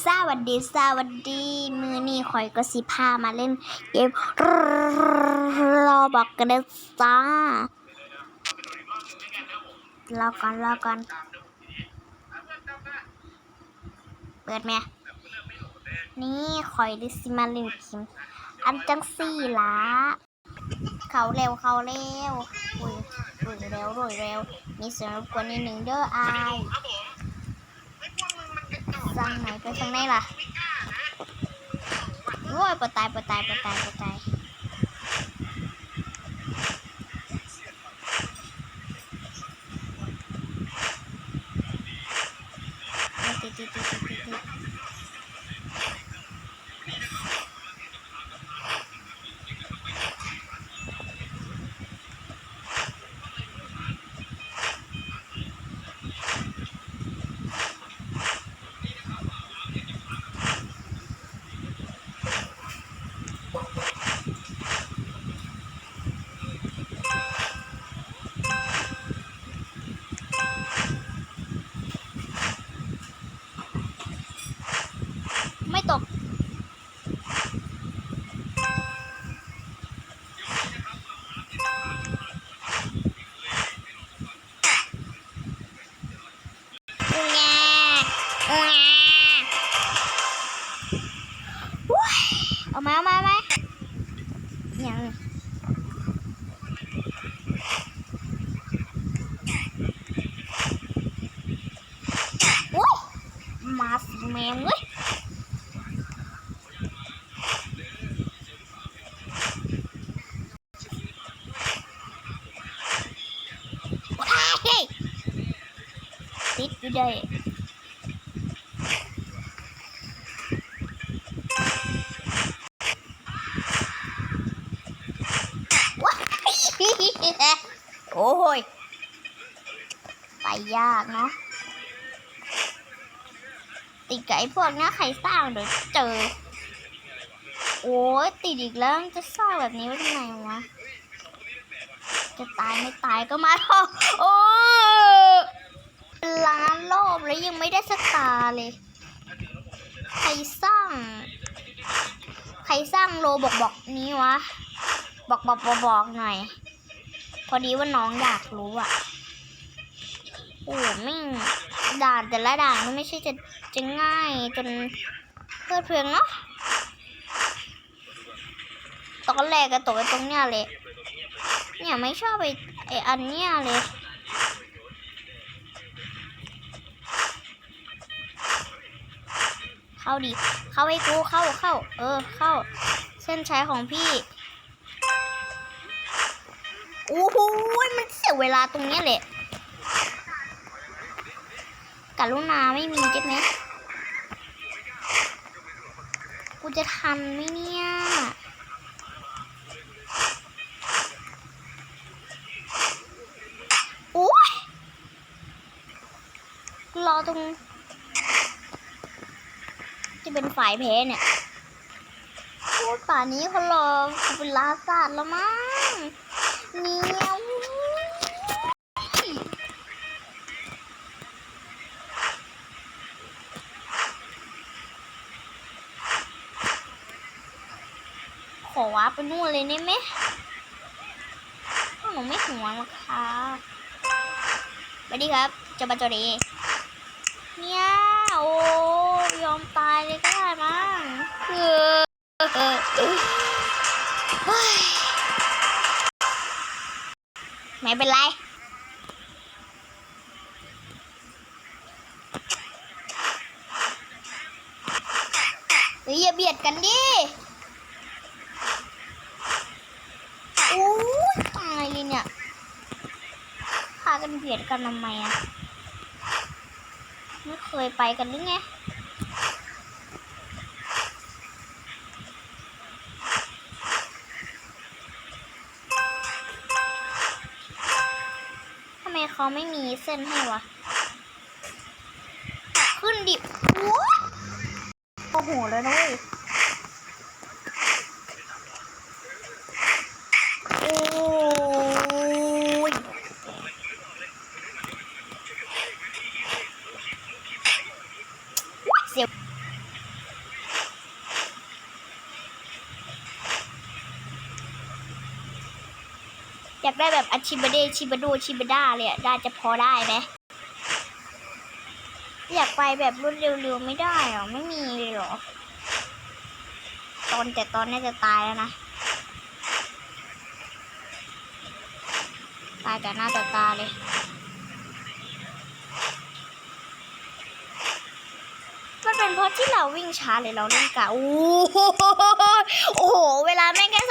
สวัสดีสวัสดี มือนี่ข่อยก็สิพามาเล่นเกมรอบอกกันเด้อจ้ารอก่อนรอก่อน เปิดไหมนี่ข่อยดิสิมาเล่นเกมอันจังสี่ละเขาเร็วเขาเร็วอุ้ยอุ้ยเร็วรวยเร็ว มีเสียงรบกวนนิดหนึ่งเด้ออาย ไปสั่งไหนล่ะโอ้ยปวดตายปวดตายปวดตายปวดตายติดติดติดติดติดายเอามาเอามาเอามายังว้ายมาสิแมงเว้ย ว้ายติดอยู่ได้ว้ายโอ้ยไปยากเนาะติดกับไอ้พวกนี้ยใครสร้างเดี๋ยวเจอ โอ้ยติดอีกแล้วจะสร้างแบบนี้ไว้ทำไมวะจะตายไม่ตายก็มาเถอะโอ้ล้านรอบแล้วยังไม่ได้สตาร์เลย ใครสร้าง ใครสร้างโลบอกบอกนี้วะ บอกบอกบอกบอกหน่อย อดีว่าน้องอยากรู้อะโอ้ไม่งด่านแต่ละด่านมันไม่ใช่จะจะง่ายจนเพลิดเพลินเนาะตอนแรกก็ตกไปตรงเนี้ยเลย เนี่ยไม่ชอบไอไออันเนี้ยเลยเข้าดิ เข้าให้กูเข้าเข้า เออ เข้า เส้นชัยของพี่ โอ้โหมันเสียเวลาตรงนี้แหละกรุณาไม่มีใช่ไหมกูจะทันไหมเนี่ยโอ้ยรอตรง จะเป็นฝ่ายแพ้เนี่ยโอ้ป่านนี้เขารอเป็นลาศาสตร์แล้วมั้ง ขอว้าไปนู่นเลยได้ไหมหนูไม่ห่วงหรอกค่ะสวัสดีครับเจะมาจอดีเนี่ยโอ้ยอม ไม่เป็นไร เฮ้ยอย่าเบียดกันดิโอ้ยตายเลยเนี่ยพากันเบียดกันทำไมอะไม่เคยไปกันหรือไง เขาไม่มีเส้นให้วะ ขึ้นดิโอ้โอ้โหเลยนะเว้ยโอ้ย เสียว อยากได้แบบอาชิบเดชิบโดชิบดาเลยอะได้จะพอได้ไหมอยากไปแบบรวดเร็วๆไม่ได้หรอไม่มีเลยหรอ ตอนแต่ตอนน่าจะตายแล้วนะ ตายแต่หน้าต่ตาเลยมันเป็นเพราะที่เราวิ่งช้าหรือเราเล่นกะโอ้โหโอ้โห เวลาแม่งแค่